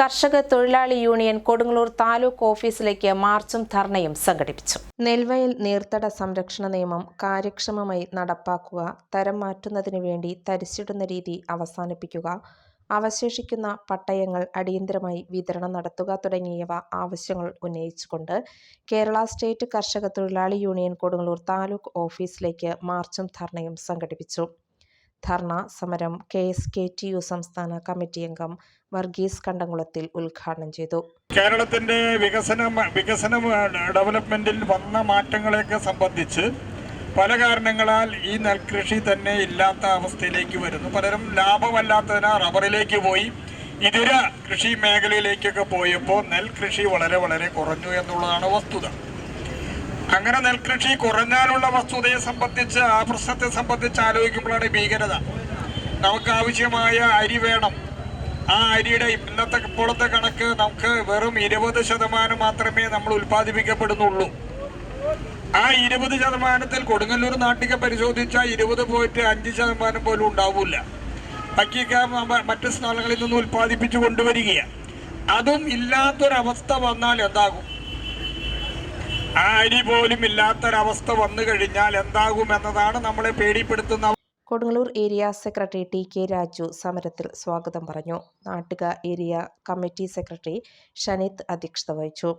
കർഷക തൊഴിലാളി യൂണിയൻ കൊടുങ്ങല്ലൂർ താലൂക്ക് ഓഫീസിലേക്ക് മാർച്ചും ധർണയും സംഘടിപ്പിച്ചു. നെൽവയൽ നീർത്തട സംരക്ഷണ നിയമം കാര്യക്ഷമമായി നടപ്പാക്കുക തരം മാറ്റുന്നതിന് വേണ്ടി തരിച്ചിടുന്ന രീതി അവസാനിപ്പിക്കുക അവശേഷിക്കുന്ന പട്ടയങ്ങൾ അടിയന്തരമായി വിതരണം നടത്തുക തുടങ്ങിയവ ആവശ്യങ്ങൾ ഉന്നയിച്ചുകൊണ്ട് കേരള സ്റ്റേറ്റ് കർഷക തൊഴിലാളി യൂണിയൻ കൊടുങ്ങല്ലൂർ താലൂക്ക് ഓഫീസിലേക്ക് മാർച്ചും ധർണയും സംഘടിപ്പിച്ചു. ധർണ സമരം K S K T U സംസ്ഥാന കമ്മിറ്റി അംഗം വർഗീസ് കണ്ടംകുളത്തിൽ ഉദ്ഘാടനം ചെയ്തു. കേരളത്തിന്റെ വികസന വികസന ഡെവലപ്മെന്റിൽ വന്ന മാറ്റങ്ങളെയൊക്കെ സംബന്ധിച്ച് പല കാരണങ്ങളാൽ ഈ നെൽകൃഷി തന്നെ ഇല്ലാത്ത അവസ്ഥയിലേക്ക് വരുന്നു. പലരും ലാഭമല്ലാത്തതിനാൽ റബ്ബറിലേക്ക് പോയി. ഇതര കൃഷി മേഖലയിലേക്കൊക്കെ പോയപ്പോൾ നെൽകൃഷി വളരെ വളരെ കുറഞ്ഞു എന്നുള്ളതാണ് വസ്തുത. അങ്ങനെ നെൽകൃഷി കുറഞ്ഞാലുള്ള വസ്തുതയെ സംബന്ധിച്ച് ആ പ്രശ്നത്തെ സംബന്ധിച്ച് ആലോചിക്കുമ്പോഴാണ് ഭീകരത. നമുക്ക് ആവശ്യമായ അരി വേണം. ആ അരിയുടെ ഇന്നത്തെ ഇപ്പോഴത്തെ കണക്ക് നമുക്ക് വെറും ഇരുപത് ശതമാനം മാത്രമേ നമ്മൾ ഉൽപ്പാദിപ്പിക്കപ്പെടുന്നുള്ളൂ. ആ ഇരുപത് ശതമാനത്തിൽ കൊടുങ്ങല്ലൂർ നാട്ടിക പരിശോധിച്ചാൽ ഇരുപത് പോയിട്ട് അഞ്ച് ശതമാനം പോലും ഉണ്ടാവില്ല. ബാക്കിയൊക്കെ മറ്റ് സ്ഥലങ്ങളിൽ നിന്ന് ഉൽപ്പാദിപ്പിച്ചു കൊണ്ടുവരികയാണ്. അതും ഇല്ലാത്തൊരവസ്ഥ വന്നാൽ എന്താകും? അരി പോലും ഇല്ലാത്തൊരവസ്ഥ വന്നു കഴിഞ്ഞാൽ എന്താകുമെന്നതാണ് നമ്മളെ പേടിപ്പെടുത്തുന്ന Kodungallur area secretary T K Raju സമരത്തിൽ സ്വാഗതം പറഞ്ഞു. നാട്ടുക ഏരിയ കമ്മിറ്റി സെക്രട്ടറി ഷനീത് അധ്യക്ഷത വഹിച്ചു.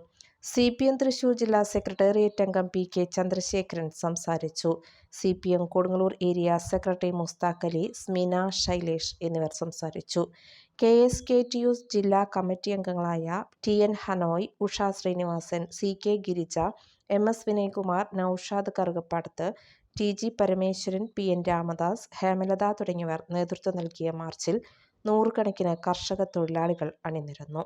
സി പി എം തൃശൂർ ജില്ലാ സെക്രട്ടേറിയറ്റ് അംഗം പി കെ ചന്ദ്രശേഖരൻ സംസാരിച്ചു. C P M Kodungallur area secretary Mushtaq Ali Smina Shailesh എന്നിവർ സംസാരിച്ചു. K S K T U ജില്ലാ കമ്മിറ്റി അംഗങ്ങളായ T N Hanoy Usha Srinivasan C K Girija M S Vinaykumar Noushad Karukappadath T G Parameswaran P N Ramadas Hemalatha തുടങ്ങിയവർ നേതൃത്വം നൽകിയ മാർച്ചിൽ നൂറുകണക്കിന് കർഷക തൊഴിലാളികൾ അണിനിരന്നു.